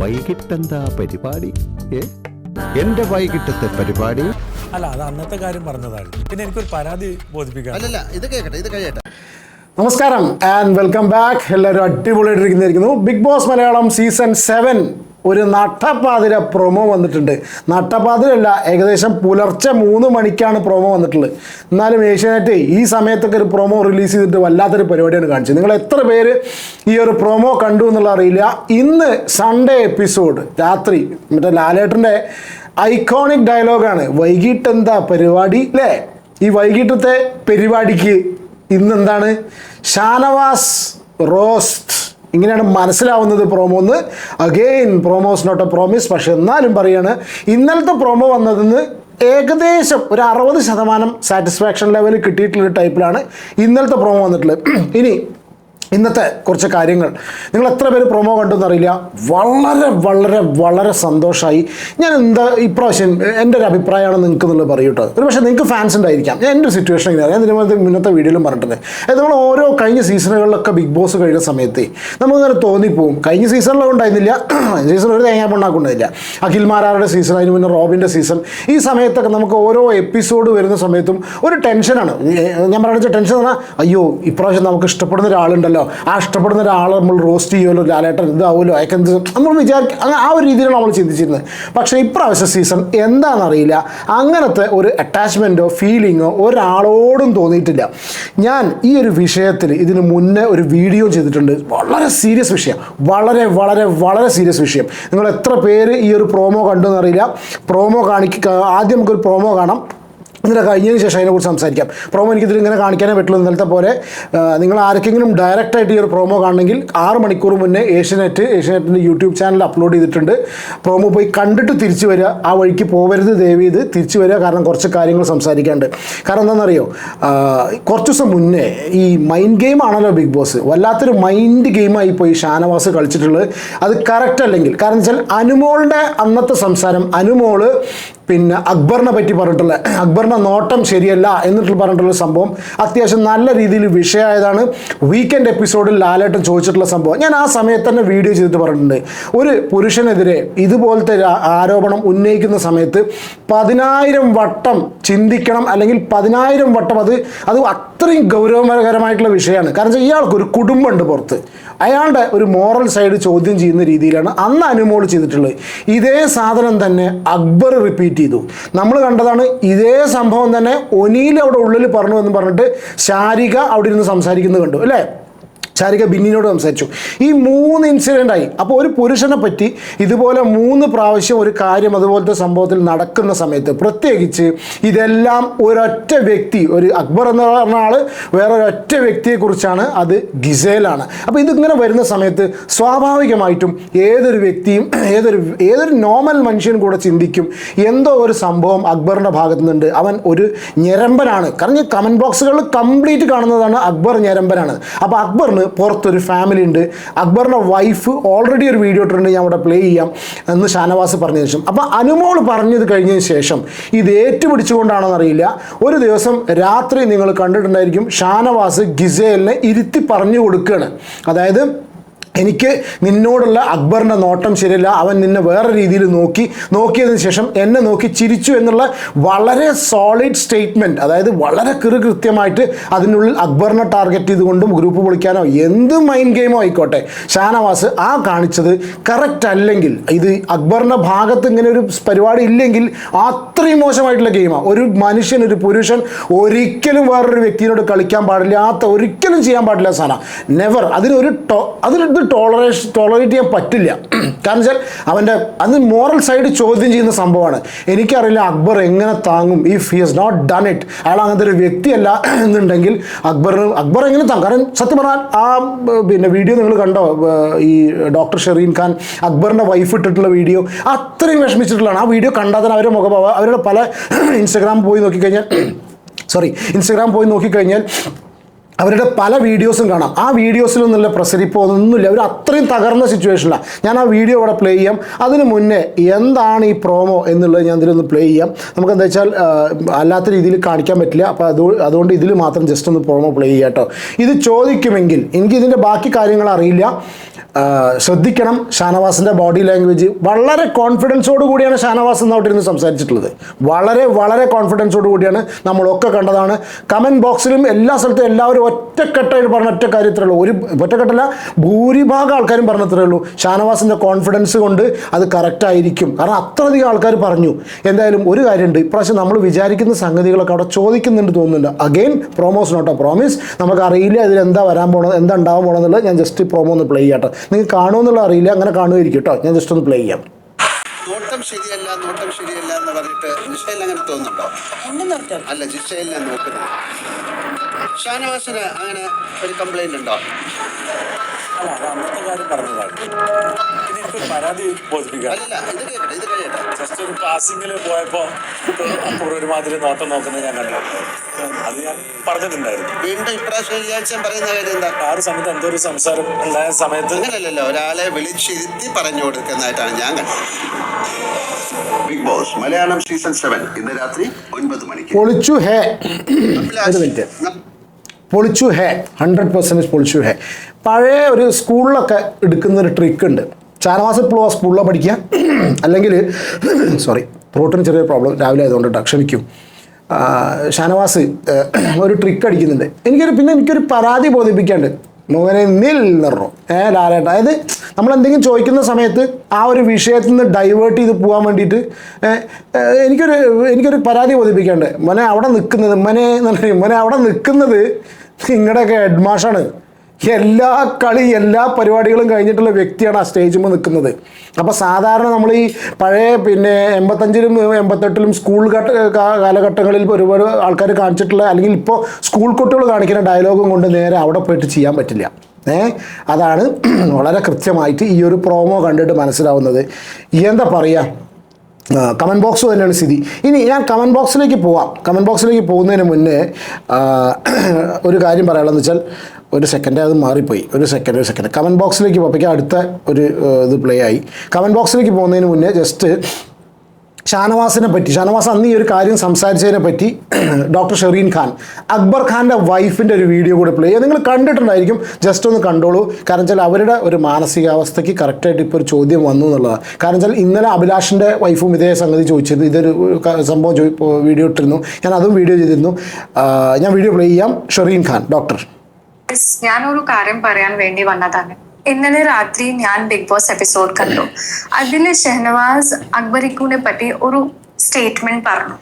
വൈകിട്ടെന്താ പരിപാടി? ഏ? എന്റെ വൈകിട്ടത്തെ പരിപാടി? അല്ല അത് അന്നത്തെ കാര്യം പറഞ്ഞതാണ് പിന്നെ എനിക്കൊരു പരാതി ബോധിപ്പിക്കാം അല്ലല്ല ഇത് കേൾക്കട്ടെ ഇത് കഴിയട്ടെ. നമസ്കാരം ആൻഡ് വെൽക്കം ബാക്ക് എല്ലാവരും അടിപൊളിയായിട്ടിരിക്കുന്നിരിക്കുന്നു. Big boss Malayalam season seven ഒരു നട്ടപ്പാതിര പ്രൊമോ വന്നിട്ടുണ്ട്. നട്ടപ്പാതിരല്ല ഏകദേശം പുലർച്ചെ മൂന്ന് മണിക്കാണ് പ്രൊമോ വന്നിട്ടുള്ളത്. എന്നാലും ഏഷ്യാനെറ്റ് ഈ സമയത്തൊക്കെ ഒരു പ്രൊമോ റിലീസ് ചെയ്തിട്ട് വല്ലാത്തൊരു പരിപാടിയാണ് കാണിച്ചത്. നിങ്ങൾ എത്ര പേര് ഈ ഒരു പ്രൊമോ കണ്ടു എന്നുള്ള അറിയില്ല. ഇന്ന് സൺഡേ എപ്പിസോഡ് രാത്രി മറ്റേ ലാലേട്ടന്റെ ഐക്കോണിക് ഡയലോഗാണ്. വൈകിട്ട് എന്താ പരിപാടി? അല്ലേ ഈ വൈകിട്ടത്തെ പരിപാടിക്ക് ഇന്ന് എന്താണ്? ഷാനവാസ് റോസ്റ്റ്. ഇങ്ങനെയാണ് മനസ്സിലാവുന്നത് പ്രോമോ എന്ന്. Again promos not a promise പക്ഷെ എന്നാലും പറയാണ് ഇന്നലത്തെ പ്രോമോ വന്നതെന്ന് ഏകദേശം ഒരു അറുപത് ശതമാനം സാറ്റിസ്ഫാക്ഷൻ ലെവൽ കിട്ടിയിട്ടുള്ള ടൈപ്പിലാണ് ഇന്നലത്തെ പ്രോമോ വന്നിട്ടുള്ളത്. ഇനി ഇന്നത്തെ കുറച്ച് കാര്യങ്ങൾ. നിങ്ങൾ എത്ര പേര് പ്രൊമോ കണ്ടെന്ന് അറിയില്ല. വളരെ വളരെ വളരെ സന്തോഷമായി ഞാൻ എന്താ ഇപ്രാവശ്യം എന്റെ ഒരു അഭിപ്രായമാണ് നിങ്ങൾക്ക് എന്നുള്ളത് പറയൂട്ടോ ഒരു പക്ഷേ നിങ്ങൾക്ക് ഫാൻസ് ഉണ്ടായിരിക്കാം. ഞാൻ എന്റെ സിറ്റുവേഷൻ ഇങ്ങനെ ഞാൻ ഇതിന് ഇന്നത്തെ വീഡിയോയിലും പറഞ്ഞിട്ടുണ്ട്. നമ്മൾ ഓരോ കഴിഞ്ഞ സീസണുകളിലൊക്കെ ബിഗ് ബോസ് കഴിഞ്ഞ സമയത്ത് നമുക്കിങ്ങനെ തോന്നിപ്പോവും. കഴിഞ്ഞ സീസണിലും ഉണ്ടായിരുന്നില്ല. കഴിഞ്ഞ സീസൺ ഒരു തേങ്ങാ പൊണ്ണാക്കുണ്ടായില്ല അഖിൽമാരാരുടെ സീസൺ അതിന് മുന്നേ റോബിന്റെ സീസൺ ഈ സമയത്തൊക്കെ നമുക്ക് ഓരോ എപ്പിസോഡ് വരുന്ന സമയത്തും ഒരു ടെൻഷനാണ് ഞാൻ പറഞ്ഞ ടെൻഷൻ എന്ന് പറഞ്ഞാൽ അയ്യോ ഇപ്രാവശ്യം നമുക്ക് ഇഷ്ടപ്പെടുന്ന ഒരാളുണ്ടല്ലോ ആ ഇഷ്ടപ്പെടുന്ന ഒരാൾ നമ്മൾ റോസ്റ്റ് ചെയ്യുമല്ലോ ലാലേട്ടൻ ഇതാവുമല്ലോ? അയക്കെന്ത് നമ്മൾ വിചാരിക്കും അങ്ങനെ ആ ഒരു രീതിയിലാണ് നമ്മൾ ചിന്തിച്ചിരുന്നത്. പക്ഷേ ഇപ്രാവശ്യ സീസൺ എന്താണെന്നറിയില്ല. അങ്ങനത്തെ ഒരു അറ്റാച്ച്മെന്റോ ഫീലിങ്ങോ ഒരാളോടും തോന്നിയിട്ടില്ല. ഞാൻ ഈ ഒരു വിഷയത്തിൽ ഇതിന് മുന്നേ ഒരു വീഡിയോ ചെയ്തിട്ടുണ്ട്. വളരെ സീരിയസ് വിഷയം. വളരെ വളരെ വളരെ സീരിയസ് വിഷയം. നിങ്ങൾ എത്ര പേര് ഈ ഒരു പ്രോമോ കണ്ടു എന്നറിയില്ല പ്രോമോ കാണിക്ക ആദ്യം നമുക്കൊരു പ്രോമോ കാണാം. എന്നിട്ട് കഴിഞ്ഞതിന് ശേഷം അതിനെക്കുറിച്ച് സംസാരിക്കാം. പ്രോമോ എനിക്കിതിൽ ഇങ്ങനെ കാണിക്കാനേ പറ്റുള്ളൂ. ഇന്നലത്തെ പോലെ നിങ്ങൾ ആർക്കെങ്കിലും ഡയറക്റ്റായിട്ട് ഈ ഒരു പ്രോമോ കാണണമെങ്കിൽ ആറ് മണിക്കൂർ മുന്നേ ഏഷ്യനെറ്റ് ഏഷ്യനെറ്റിന്റെ യൂട്യൂബ് ചാനൽ അപ്ലോഡ് ചെയ്തിട്ടുണ്ട്. പ്രോമോ പോയി കണ്ടിട്ട് തിരിച്ചു വരിക. ആ വഴിക്ക് പോകരുത് ദയവ് ചെയ്ത് തിരിച്ചു വരിക. കാരണം കുറച്ച് കാര്യങ്ങൾ സംസാരിക്കാണ്ട്. കാരണം എന്താണെന്നറിയോ? കുറച്ച് ദിവസം മുന്നേ ഈ മൈൻഡ് ഗെയിം ആണല്ലോ ബിഗ് ബോസ് വല്ലാത്തൊരു മൈൻഡ് ഗെയിമായി പോയി ഷാനവാസ് കളിച്ചിട്ടുള്ളത്. അത് കറക്റ്റ് അല്ലെങ്കിൽ കാരണം വെച്ചാൽ അനുമോളുടെ അന്നത്തെ സംസാരം അനുമോൾ പിന്നെ അക്ബറിനെ പറ്റി പറഞ്ഞിട്ടുള്ള അക്ബറിന്റെ നോട്ടം ശരിയല്ല എന്നിട്ട് പറഞ്ഞിട്ടുള്ള സംഭവം അത്യാവശ്യം നല്ല രീതിയിൽ വിഷയമായതാണ്. വീക്കെൻഡ് എപ്പിസോഡിൽ ലാലേട്ടൻ ചോദിച്ചിട്ടുള്ള സംഭവം. ഞാൻ ആ സമയത്ത് തന്നെ വീഡിയോ ചെയ്തിട്ട് പറഞ്ഞിട്ടുണ്ട്. ഒരു പുരുഷനെതിരെ ഇതുപോലത്തെ ആരോപണം ഉന്നയിക്കുന്ന സമയത്ത് പതിനായിരം വട്ടം ചിന്തിക്കണം അല്ലെങ്കിൽ പതിനായിരം വട്ടം അത് അത് അത്രയും ഗൗരവകരമായിട്ടുള്ള വിഷയമാണ്. കാരണം വെച്ചാൽ ഇയാൾക്ക് ഒരു കുടുംബമുണ്ട് പുറത്ത്. അയാളുടെ ഒരു മോറൽ സൈഡ് ചോദ്യം ചെയ്യുന്ന രീതിയിലാണ് അന്ന് അനുമോൾ ചെയ്തിട്ടുള്ളത്. ഇതേ സാധനം തന്നെ അക്ബർ റിപ്പീറ്റ് ചെയ്തു. നമ്മൾ കണ്ടതാണ് ഇതേ സംഭവം തന്നെ ഒനിയിൽ അവിടെ ഉള്ളിൽ പറഞ്ഞു എന്ന് പറഞ്ഞിട്ട് ശാരിക അവിടെ ഇരുന്ന് സംസാരിക്കുന്നത് കണ്ടു അല്ലേ? ശാരിക ബിന്നിനോട് സംസാരിച്ചു. ഈ മൂന്ന് ഇൻസിഡന്റ് ആയി. അപ്പോൾ ഒരു പുരുഷനെ പറ്റി ഇതുപോലെ മൂന്ന് പ്രാവശ്യം ഒരു കാര്യം അതുപോലത്തെ സംഭവത്തിൽ നടക്കുന്ന സമയത്ത് പ്രത്യേകിച്ച് ഇതെല്ലാം ഒരൊറ്റ വ്യക്തി ഒരു അക്ബർ എന്ന് പറഞ്ഞ ആൾ വേറൊരൊറ്റ വ്യക്തിയെക്കുറിച്ചാണ് അത് ഗിസേലാണ്. അപ്പോൾ ഇതിങ്ങനെ വരുന്ന സമയത്ത് സ്വാഭാവികമായിട്ടും ഏതൊരു വ്യക്തിയും ഏതൊരു ഏതൊരു നോർമൽ മനുഷ്യനും കൂടെ ചിന്തിക്കും എന്തോ ഒരു സംഭവം അക്ബറിന്റെ ഭാഗത്തു നിന്നുണ്ട് അവൻ ഒരു ഞരമ്പനാണ്. കാരണം ഈ കമന്റ് ബോക്സുകളിൽ കംപ്ലീറ്റ് കാണുന്നതാണ് അക്ബർ ഞരമ്പനാണ്. അപ്പോൾ അക്ബറിന് പുറത്തൊരു ഫാമിലി ഉണ്ട്. അക്ബറിന്റെ വൈഫ് ഓൾറെഡി ഒരു വീഡിയോ ഇട്ടിട്ടുണ്ട് ഞാൻ അവിടെ പ്ലേ ചെയ്യാം എന്ന് ഷാനവാസ് പറഞ്ഞതിന് ശേഷം. അപ്പോൾ അനുമോൾ പറഞ്ഞത് കഴിഞ്ഞതിന് ശേഷം ഇത് ഏറ്റുപിടിച്ചുകൊണ്ടാണെന്ന് അറിയില്ല ഒരു ദിവസം രാത്രി നിങ്ങൾ കണ്ടിട്ടുണ്ടായിരിക്കും ഷാനവാസ് ഗിസേലിനെ ഇരുത്തി പറഞ്ഞു കൊടുക്കുകയാണ്. അതായത് എനിക്ക് നിന്നോടുള്ള അക്ബറിന്റെ നോട്ടം ശരിയല്ല. അവൻ നിന്നെ വേറെ രീതിയിൽ നോക്കി. നോക്കിയതിന് ശേഷം എന്നെ നോക്കി ചിരിച്ചു എന്നുള്ള വളരെ സോളിഡ് സ്റ്റേറ്റ്മെന്റ് അതായത് വളരെ കൃ കൃത്യമായിട്ട് അതിനുള്ളിൽ അക്ബറിനെ ടാർഗറ്റ് ചെയ്തുകൊണ്ടും ഗ്രൂപ്പ് പൊളിക്കാനോ എന്ത് മൈൻഡ് ഗെയിമോ ആയിക്കോട്ടെ. ഷാനവാസ് ആ കാണിച്ചത് കറക്റ്റ് അല്ലെങ്കിൽ ഇത് അക്ബറിന്റെ ഭാഗത്ത് ഇങ്ങനെ ഒരു പരിപാടി ഇല്ലെങ്കിൽ അത്രയും മോശമായിട്ടുള്ള ഗെയിമാണ് ഒരു മനുഷ്യൻ ഒരു പുരുഷൻ ഒരിക്കലും വേറൊരു വ്യക്തിയോട് കളിക്കാൻ പാടില്ലാത്ത ഒരിക്കലും ചെയ്യാൻ പാടില്ല സാധനം നെവർ അതിനൊരു ടോ അതിന് ഇത് ടോളറേഷൻ ടോളറേറ്റ് ചെയ്യാൻ പറ്റില്ല. കാരണം വെച്ചാൽ അവന്റെ അത് മോറൽ സൈഡ് ചോദ്യം ചെയ്യുന്ന സംഭവമാണ്. എനിക്കറിയില്ല അക്ബർ എങ്ങനെ താങ്ങും. If he has not done it അയാൾ അങ്ങനത്തെ ഒരു വ്യക്തിയല്ല എന്നുണ്ടെങ്കിൽ അക്ബറിന് അക്ബർ എങ്ങനെ താങ്ങും? കാരണം സത്യം പറഞ്ഞാൽ ആ പിന്നെ വീഡിയോ നിങ്ങൾ കണ്ടോ? ഈ ഡോക്ടർ ഷെറീൻ ഖാൻ അക്ബറിന്റെ വൈഫ് ഇട്ടിട്ടുള്ള വീഡിയോ അത്രയും വിഷമിച്ചിട്ടുള്ളതാണ്. ആ വീഡിയോ കണ്ടാൽ തന്നെ അവരുടെ മുഖഭാവം അവരുടെ പല ഇൻസ്റ്റഗ്രാം പോയി നോക്കിക്കഴിഞ്ഞാൽ സോറി ഇൻസ്റ്റഗ്രാം പോയി നോക്കിക്കഴിഞ്ഞാൽ അവരുടെ പല വീഡിയോസും കാണാം. ആ വീഡിയോസിൽ നിന്നുള്ള പ്രസരിപ്പോ ഒന്നുമില്ല. അവർ അത്രയും തകർന്ന സിറ്റുവേഷനിലാണ് ഞാൻ ആ വീഡിയോ ഇവിടെ പ്ലേ ചെയ്യാം. അതിന് മുന്നേ എന്താണ് ഈ പ്രോമോ എന്നുള്ളത് ഞാൻ ഇതിലൊന്ന് പ്ലേ ചെയ്യാം. നമുക്ക് എന്താ വെച്ചാൽ അല്ലാത്ത രീതിയിൽ കാണിക്കാൻ പറ്റില്ല. അപ്പോൾ അത് അതുകൊണ്ട് ഇതിൽ മാത്രം ജസ്റ്റ് ഒന്ന് പ്രോമോ പ്ലേ ചെയ്യാം കേട്ടോ ഇത് ചോദിക്കുമെങ്കിൽ എനിക്ക് ഇതിന്റെ ബാക്കി കാര്യങ്ങൾ അറിയില്ല. ശ്രദ്ധിക്കണം. ഷാനവാസിന്റെ ബോഡി ലാംഗ്വേജ് വളരെ കോൺഫിഡൻസോട് കൂടിയാണ് ഷാനവാസ് എന്നോട്ടിരുന്ന് സംസാരിച്ചിട്ടുള്ളത്. വളരെ വളരെ കോൺഫിഡൻസോട് കൂടിയാണ് നമ്മളൊക്കെ കണ്ടതാണ്. കമന്റ് ബോക്സിലും എല്ലാ സ്ഥലത്തും എല്ലാവരും ഒറ്റക്കെട്ടായിട്ട് പറഞ്ഞ ഒറ്റ കാര്യത്രേ ഉള്ളൂ ഒരു ഒറ്റക്കെട്ടല്ല ഭൂരിഭാഗം ആൾക്കാരും പറഞ്ഞത്രേ ഉള്ളൂ. ഷാനവാസിന്റെ കോൺഫിഡൻസ് കൊണ്ട് അത് കറക്റ്റായിരിക്കും കാരണം അത്രയധികം ആൾക്കാർ പറഞ്ഞു. എന്തായാലും ഒരു കാര്യമുണ്ട്. ഇപ്രാവശ്യം നമ്മൾ വിചാരിക്കുന്ന സംഗതികളൊക്കെ അവിടെ ചോദിക്കുന്നുണ്ട് തോന്നുന്നുണ്ട്. അഗെയിൻ പ്രോമോസ് നോട്ടോ. പ്രോമിസ് നമുക്ക് അറിയില്ല ഇതിൽ എന്താ വരാൻ പോണത് എന്താ ഉണ്ടാവാൻ പോണെന്നുള്ളത് ഞാൻ ജസ്റ്റ് പ്രോമോ ഒന്ന് പ്ലേ ചെയ്യട്ടെ. നിങ്ങൾക്ക് കാണുമെന്നുള്ള അറിയില്ല. അങ്ങനെ കാണുമായിരിക്കും കേട്ടോ ഞാൻ ജസ്റ്റ് ഒന്ന് പ്ലേ ചെയ്യാം. നോട്ടം ശരിയല്ല നോട്ടം ശരിയല്ല എന്ന് പറഞ്ഞിട്ട് ജിഷയിൽ അങ്ങനെ തോന്നുന്നുണ്ടോ? അല്ല ജിഷയിൽ ഞാൻ നോക്കുന്നത് ഷാനവാസിന് അങ്ങനെ ഒരു കംപ്ലൈന്റ് ഉണ്ടോ? അല്ല അത് അന്നത്തെ കാര്യം പറഞ്ഞതാണ്. പിന്നെ എനിക്കൊരു പരാതി ബോധിപ്പിക്കാൻ അല്ലല്ല ഇത് കേട്ടെ ഇത് കഴിയട്ടെ ജസ്റ്റ് ഒരു പാസിംഗിൽ പോയപ്പോ അപ്പുറം ഒരുമാതിരി നോട്ടം നോക്കുന്നത് ഞാൻ കണ്ടു. അത് ഞാൻ പറഞ്ഞിട്ടുണ്ടായിരുന്നു. വീണ്ടും ഇപ്രാവശ്യം റിയാക്ഷൻ പറയുന്ന കാര്യം എന്താ? ആ ഒരു സമയത്ത് എന്തോ ഒരു സംസാരം ഉണ്ടായ സമയത്ത് അങ്ങനല്ലല്ലോ ഒരാളെ വിളിച്ചിരുത്തി പറഞ്ഞു കൊടുക്കുന്നതായിട്ടാണ് ഞാൻ കണ്ടത്. Big boss Malayalam season seven ഇന്ന് രാത്രി ഒൻപത് മണിക്ക്. പൊളിച്ചു ഹേ. ഒരു മിനിറ്റ് പൊളിച്ചു ഹേ ഹൺഡ്രഡ് പെർസെന്റേജ് പൊളിച്ചു ഹേ. പഴയ ഒരു സ്കൂളിലൊക്കെ എടുക്കുന്ന ഒരു ട്രിക്ക് ഉണ്ട് ചാരമാസം ഇപ്പോഴും ആ സ്കൂളിലോ പഠിക്കുക. അല്ലെങ്കിൽ സോറി ത്രോട്ടിന് ചെറിയ പ്രോബ്ലം രാവിലെ ആയതുകൊണ്ട് ക്ഷമിക്കും. ഷാനവാസ് ഒരു ട്രിക്ക് അടിക്കുന്നുണ്ട്. എനിക്കൊരു പിന്നെ എനിക്കൊരു പരാതി ബോധിപ്പിക്കാണ്ട് മോനെ നിൽ നിറോ ഏ ലാലേട്ട. അതായത് നമ്മൾ എന്തെങ്കിലും ചോദിക്കുന്ന സമയത്ത് ആ ഒരു വിഷയത്തിൽ നിന്ന് ഡൈവേർട്ട് ചെയ്ത് പോകാൻ വേണ്ടിയിട്ട് എനിക്കൊരു എനിക്കൊരു പരാതി ബോധിപ്പിക്കാണ്ട് മോനെ അവിടെ നിൽക്കുന്നത് മോനെ പറഞ്ഞാൽ മോനെ അവിടെ നിൽക്കുന്നത് നിങ്ങളുടെയൊക്കെ ഹെഡ്മാഷാണ് എല്ലാ കളി എല്ലാ പരിപാടികളും കഴിഞ്ഞിട്ടുള്ള വ്യക്തിയാണ് ആ സ്റ്റേജിൽ നിൽക്കുന്നത്. അപ്പോൾ സാധാരണ നമ്മൾ ഈ പഴയ പിന്നെ എൺപത്തഞ്ചിലും എൺപത്തെട്ടിലും സ്കൂൾ ഘട്ട കാലഘട്ടങ്ങളിൽ ഒരുപാട് ആൾക്കാർ കാണിച്ചിട്ടുള്ള അല്ലെങ്കിൽ ഇപ്പോൾ സ്കൂൾ കുട്ടികൾ കാണിക്കുന്ന ഡയലോഗും കൊണ്ട് നേരെ അവിടെ പോയിട്ട് ചെയ്യാൻ പറ്റില്ല. ഏ? അതാണ് വളരെ കൃത്യമായിട്ട് ഈ ഒരു പ്രോമോ കണ്ടിട്ട് മനസ്സിലാവുന്നത്. എന്താ പറയുക കമന്റ് ബോക്സ് തന്നെയാണ് സ്ഥിതി. ഇനി ഞാൻ കമന്റ് ബോക്സിലേക്ക് പോവാം. കമന്റ് ബോക്സിലേക്ക് പോകുന്നതിന് മുന്നേ ഒരു കാര്യം പറയാനുള്ളതെന്ന് വെച്ചാൽ ഒരു സെക്കൻഡ് അത് മാറിപ്പോയി. ഒരു സെക്കൻഡ് ഒരു സെക്കൻഡ് കമന്റ് ബോക്സിലേക്ക് പോയപ്പോഴേക്കും അടുത്ത ഒരു ഇത് പ്ലേ ആയി. കമന്റ് ബോക്സിലേക്ക് പോകുന്നതിന് മുന്നേ ജസ്റ്റ് ഷാനവാസിനെ പറ്റി ഷാനവാസ് അന്ന് ഈ ഒരു കാര്യം സംസാരിച്ചതിനെ പറ്റി ഡോക്ടർ ഷെറീൻ ഖാൻ അക്ബർ ഖാന്റെ വൈഫിന്റെ ഒരു വീഡിയോ കൂടെ പ്ലേ ചെയ്യുക. നിങ്ങൾ കണ്ടിട്ടുണ്ടായിരിക്കും ജസ്റ്റ് ഒന്ന് കണ്ടോളൂ. കാരണം വെച്ചാൽ അവരുടെ ഒരു മാനസികാവസ്ഥയ്ക്ക് കറക്റ്റായിട്ട് ഇപ്പോൾ ഒരു ചോദ്യം വന്നു എന്നുള്ളതാണ്. കാരണം വെച്ചാൽ ഇന്നലെ അഭിലാഷിന്റെ വൈഫും ഇതേ സംഗതി ചോദിച്ചിരുന്നു. ഇതൊരു സംഭവം വീഡിയോ ഇട്ടിരുന്നു. ഞാൻ അതും വീഡിയോ ചെയ്തിരുന്നു. ഞാൻ വീഡിയോ പ്ലേ ചെയ്യാം. ഷെറീൻ ഖാൻ ഡോക്ടർ ഞാനൊരു കാര്യം പറയാൻ വേണ്ടി വന്നതാണ്. ഇന്നലെ രാത്രി ഞാൻ ബിഗ് ബോസ് എപ്പിസോഡ് കണ്ടു. അതിൽ ഷെഹനവാസ് അക്ബറിക്കുനെ പറ്റി ഒരു സ്റ്റേറ്റ്മെന്റ് പറഞ്ഞു.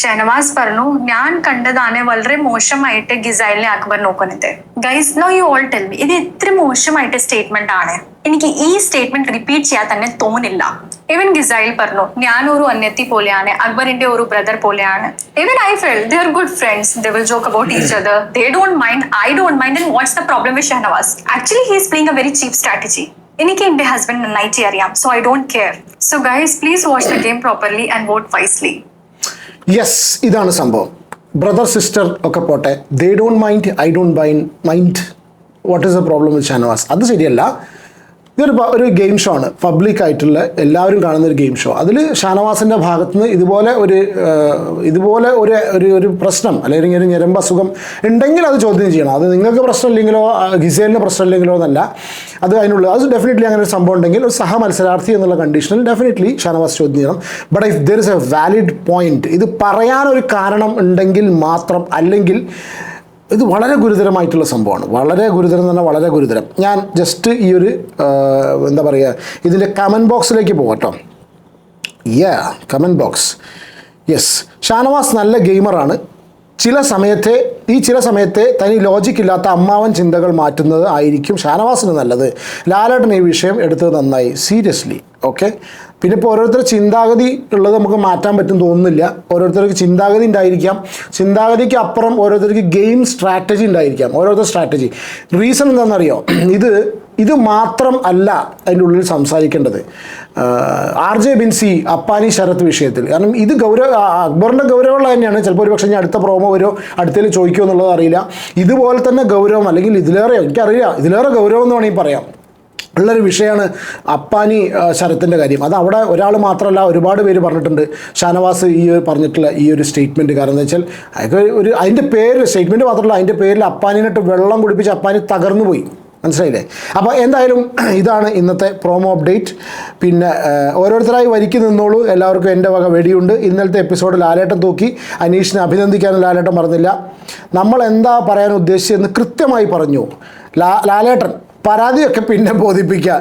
ഷെഹനവാസ് പറഞ്ഞു ഞാൻ കണ്ടതാണ് വളരെ മോശമായിട്ട് ഗിസൈലിനെ അക്ബർ നോക്കുന്നത്. Guys no you all tell me ഇത് ഇത്ര മോശമായിട്ട് സ്റ്റേറ്റ്മെന്റ് ആണ്. എനിക്ക് ഈ സ്റ്റേറ്റ്മെന്റ് റിപ്പീറ്റ് ചെയ്യാൻ തന്നെ തോന്നില്ല. ഇവൻ ഗിസൈൽ പറഞ്ഞു ഞാൻ ഒരു അന്യത്തി പോലെയാണ് അക്ബറിന്റെ ഒരു ബ്രദർ പോലെയാണ്. ഇവൻ I feel they're good friends they will joke about each other they don't mind I don't mind and what's the problem with Shahanavas actually he's playing a very cheap strategy എനിക്ക് എന്റെ husband നന്നായിട്ട് അറിയാം so I don't care so guys please watch the game properly and vote wisely yes ഇതാണ് സംഭവം. Brother sister ഒക്കെ പോട്ടെ they don't mind I don't mind what is the problem with Shanavas അത് ശരിയല്ല. ഇതൊരു ഒരു ഗെയിം ഷോ ആണ്. Public ആയിട്ടുള്ള എല്ലാവരും കാണുന്ന ഒരു ഗെയിം ഷോ അതിൽ ഷാനവാസിന്റെ ഭാഗത്ത് നിന്ന് ഇതുപോലെ ഒരു ഇതുപോലെ ഒരു ഒരു ഒരു പ്രശ്നം അല്ലെങ്കിൽ ഒരു ഞരമ്പ് അസുഖം ഉണ്ടെങ്കിൽ അത് ചോദ്യം ചെയ്യണം. അത് നിങ്ങൾക്ക് പ്രശ്നമില്ലെങ്കിലോ ഗിസേലിന് പ്രശ്നമില്ലെങ്കിലോ എന്നല്ല. അത് അതിനുള്ള അത് ഡെഫിനറ്റ്ലി അങ്ങനെ ഒരു സംഭവം ഉണ്ടെങ്കിൽ ഒരു സഹ മത്സരാർത്ഥി എന്നുള്ള കണ്ടീഷനിൽ ഡെഫിനറ്റ്ലി ഷാനവാസ് ചോദ്യം ചെയ്യണം. But if there is a valid point ഇത് പറയാനൊരു കാരണം ഉണ്ടെങ്കിൽ മാത്രം അല്ലെങ്കിൽ ഇത് വളരെ ഗുരുതരമായിട്ടുള്ള സംഭവമാണ്. വളരെ ഗുരുതരം തന്നെ വളരെ ഗുരുതരം. ഞാൻ ജസ്റ്റ് ഈ ഒരു എന്താ പറയുക ഇതിന്റെ കമന്റ് ബോക്സിലേക്ക് പോകട്ടോ yeah comment box yes Shanavas നല്ല ഗെയിമറാണ് ചില സമയത്തെ ഈ ചില സമയത്തെ തനി ലോജിക് ഇല്ലാത്ത അമ്മാവൻ ചിന്തകൾ മാറ്റുന്നത് ആയിരിക്കും ഷാനവാസിന് നല്ലത്. ലാലേട്ടൻ ഈ വിഷയം എടുത്തത് നന്നായി. സീരിയസ്ലി ഓക്കെ പിന്നെ ഇപ്പോൾ ഓരോരുത്തരുടെ ചിന്താഗതി ഉള്ളത് നമുക്ക് മാറ്റാൻ പറ്റും തോന്നുന്നില്ല. ഓരോരുത്തർക്ക് ചിന്താഗതി ഉണ്ടായിരിക്കാം. ചിന്താഗതിക്ക് അപ്പുറം ഓരോരുത്തർക്ക് ഗെയിം സ്ട്രാറ്റജി ഉണ്ടായിരിക്കാം. ഓരോരുത്തർ സ്ട്രാറ്റജി. റീസൺ എന്താണെന്നറിയോ? ഇത് ഇത് മാത്രം അല്ല അതിന്റെ ഉള്ളിൽ സംസാരിക്കേണ്ടത്. ആർ ജെ ബിൻസി അപ്പാനി ശരത് വിഷയത്തിൽ. കാരണം ഇത് ഗൗരവ അക്ബറിന്റെ ഗൗരവമുള്ള തന്നെയാണ്. ചിലപ്പോൾ ഒരു പക്ഷേ ഞാൻ അടുത്ത പ്രോമോ വരുമോ അടുത്തതിൽ ചോദിക്കുമോ എന്നുള്ളത് അറിയില്ല. ഇതുപോലെ തന്നെ ഗൗരവം അല്ലെങ്കിൽ ഇതിലേറെ എനിക്കറിയാം ഇതിലേറെ ഗൗരവം എന്ന് വേണമെങ്കിൽ പറയാം. ഉള്ളൊരു വിഷയമാണ് അപ്പാനി ശരത്തിന്റെ കാര്യം. അത് അവിടെ ഒരാൾ മാത്രമല്ല ഒരുപാട് പേര് പറഞ്ഞിട്ടുണ്ട്. ഷാനവാസ് ഈ പറഞ്ഞിട്ടുള്ള ഈ ഒരു സ്റ്റേറ്റ്മെന്റ് കാരണം എന്താ വെച്ചാൽ അതൊക്കെ ഒരു അതിന്റെ പേര് സ്റ്റേറ്റ്മെന്റ് മാത്രമല്ല അതിന്റെ പേരിൽ അപ്പാനിനിട്ട് വെള്ളം കുടിപ്പിച്ച് അപ്പാനി തകർന്നു പോയി. മനസ്സിലായില്ലേ? അപ്പോൾ എന്തായാലും ഇതാണ് ഇന്നത്തെ പ്രോമോ അപ്ഡേറ്റ് പിന്നെ ഓരോരുത്തരായി വരിക്ക് നിന്നോളൂ. എല്ലാവർക്കും എന്റെ വക വെടിയുണ്ട്. ഇന്നലത്തെ എപ്പിസോഡിൽ ലാലേട്ടൻ തൂക്കി. അനീഷിനെ അഭിനന്ദിക്കാനും ലാലേട്ടം പറഞ്ഞില്ല നമ്മൾ എന്താ പറയാൻ ഉദ്ദേശിച്ചതെന്ന് കൃത്യമായി പറഞ്ഞു. ലാലേട്ടൻ പരാതിയൊക്കെ പിന്നെ ബോധിപ്പിക്കുക.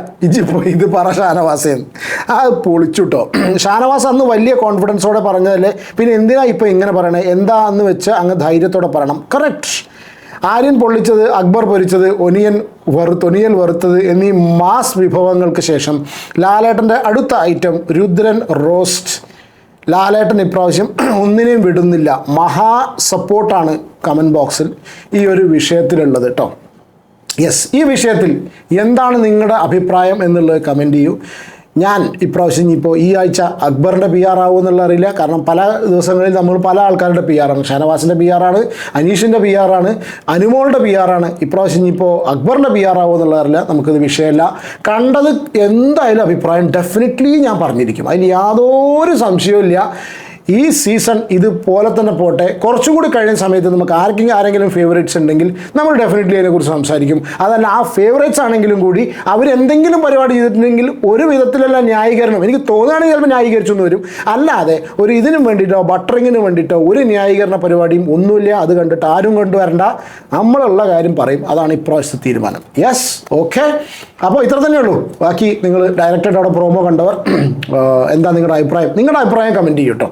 പോയി ഇത് പറ ഷാനവാസേന്ന്. ആ പൊളിച്ചുട്ടോ. ഷാനവാസ് അന്ന് വലിയ കോൺഫിഡൻസോടെ പറഞ്ഞതല്ലേ? പിന്നെ എന്തിനാ ഇപ്പോൾ ഇങ്ങനെ പറയണേ? എന്താന്ന് വെച്ച് അങ്ങ് ധൈര്യത്തോടെ പറയണം? കറക്റ്റ് ആര്യൻ പൊള്ളിച്ചത് അക്ബർ പൊരിച്ചത് ഒനിയൻ വറുത്ത് ഒനിയൻ വറുത്തത് എന്നീ മാസ് വിഭവങ്ങൾക്ക് ശേഷം ലാലേട്ടന്റെ അടുത്ത ഐറ്റം രുദ്രൻ റോസ്റ്റ് ലാലേട്ടൻ ഇപ്രാവശ്യം ഒന്നിനെയും വിടുന്നില്ല. മഹാ സപ്പോർട്ടാണ് കമന്റ് ബോക്സിൽ ഈ ഒരു വിഷയത്തിലുള്ളത് കേട്ടോ യെസ് ഈ വിഷയത്തിൽ എന്താണ് നിങ്ങളുടെ അഭിപ്രായം എന്നുള്ളത് കമന്റ് ചെയ്യൂ. ഞാൻ ഇപ്രാവശ്യം ഇപ്പോൾ ഈ ആഴ്ച അക്ബറിന്റെ പി ആർ ആവും എന്നുള്ള അറിയില്ല. കാരണം പല ദിവസങ്ങളിൽ നമ്മൾ പല ആൾക്കാരുടെ പി ആറാണ് ഷാനവാസിന്റെ പി ആറാണ് അനീഷിന്റെ പി ആറാണ് അനുമോളുടെ പി ആറാണ് ഇപ്രാവശ്യം ഇപ്പോൾ അക്ബറിന്റെ പി ആർ ആവും എന്നുള്ള അറിയില്ല. നമുക്കിത് വിഷയമല്ല. കണ്ടത് എന്തായാലും അഭിപ്രായം ഡെഫിനറ്റ്ലി ഞാൻ പറഞ്ഞിരിക്കും. അതിന് യാതൊരു സംശയവും ഈ സീസൺ ഇതുപോലെ തന്നെ പോട്ടെ. കുറച്ചും കൂടി കഴിയുന്ന സമയത്ത് നമുക്ക് ആർക്കെങ്കിലും ആരെങ്കിലും ഫേവറേറ്റ്സ് ഉണ്ടെങ്കിൽ നമ്മൾ ഡെഫിനറ്റ്ലി അതിനെക്കുറിച്ച് സംസാരിക്കും. അതല്ല ആ ഫേവറേറ്റ്സ് ആണെങ്കിലും കൂടി അവരെന്തെങ്കിലും പരിപാടി ചെയ്തിട്ടുണ്ടെങ്കിൽ ഒരു വിധത്തിലല്ല ന്യായീകരണം. എനിക്ക് തോന്നുകയാണെങ്കിൽ ചിലപ്പോൾ ന്യായീകരിച്ചു എന്ന് വരും. അല്ലാതെ ഒരു ഇതിനും വേണ്ടിയിട്ടോ ബട്ടറിങ്ങിന് വേണ്ടിയിട്ടോ ഒരു ന്യായീകരണ പരിപാടിയും ഒന്നുമില്ല. അത് കണ്ടിട്ട് ആരും കൊണ്ടുവരണ്ട. നമ്മളുള്ള കാര്യം പറയും. അതാണ് ഇപ്രാവശ്യത്തെ തീരുമാനം. യെസ് ഓക്കെ അപ്പോൾ ഇത്ര തന്നെ ഉള്ളൂ. ബാക്കി നിങ്ങൾ ഡയറക്റ്റായിട്ട് അവിടെ പ്രോമോ കണ്ടവർ എന്താ നിങ്ങളുടെ അഭിപ്രായം? നിങ്ങളുടെ അഭിപ്രായം കമന്റ് ചെയ്യും കേട്ടോ.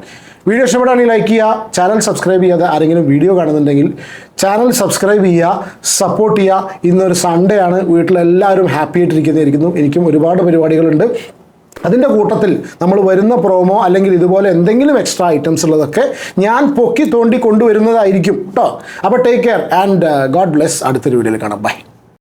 വീഡിയോ ഇഷ്ടപ്പെടുകയാണെങ്കിൽ ലൈക്ക് ചെയ്യുക ചാനൽ സബ്സ്ക്രൈബ് ചെയ്യാതെ ആരെങ്കിലും വീഡിയോ കാണുന്നുണ്ടെങ്കിൽ ചാനൽ സബ്സ്ക്രൈബ് ചെയ്യുക സപ്പോർട്ട് ചെയ്യുക. ഇന്നൊരു സൺഡേ ആണ്. വീട്ടിലെല്ലാവരും ഹാപ്പി ആയിട്ടിരിക്കുന്നതായിരിക്കുന്നു. എനിക്കും ഒരുപാട് പരിപാടികളുണ്ട്. അതിന്റെ കൂട്ടത്തിൽ നമ്മൾ വരുന്ന പ്രോമോ അല്ലെങ്കിൽ ഇതുപോലെ എന്തെങ്കിലും എക്സ്ട്രാ ഐറ്റംസ് ഉള്ളതൊക്കെ ഞാൻ പൊക്കി തോണ്ടി കൊണ്ടുവരുന്നതായിരിക്കും. കേട്ടോ അപ്പോൾ take care and God bless അടുത്തൊരു വീഡിയോയിൽ കാണാം. ബൈ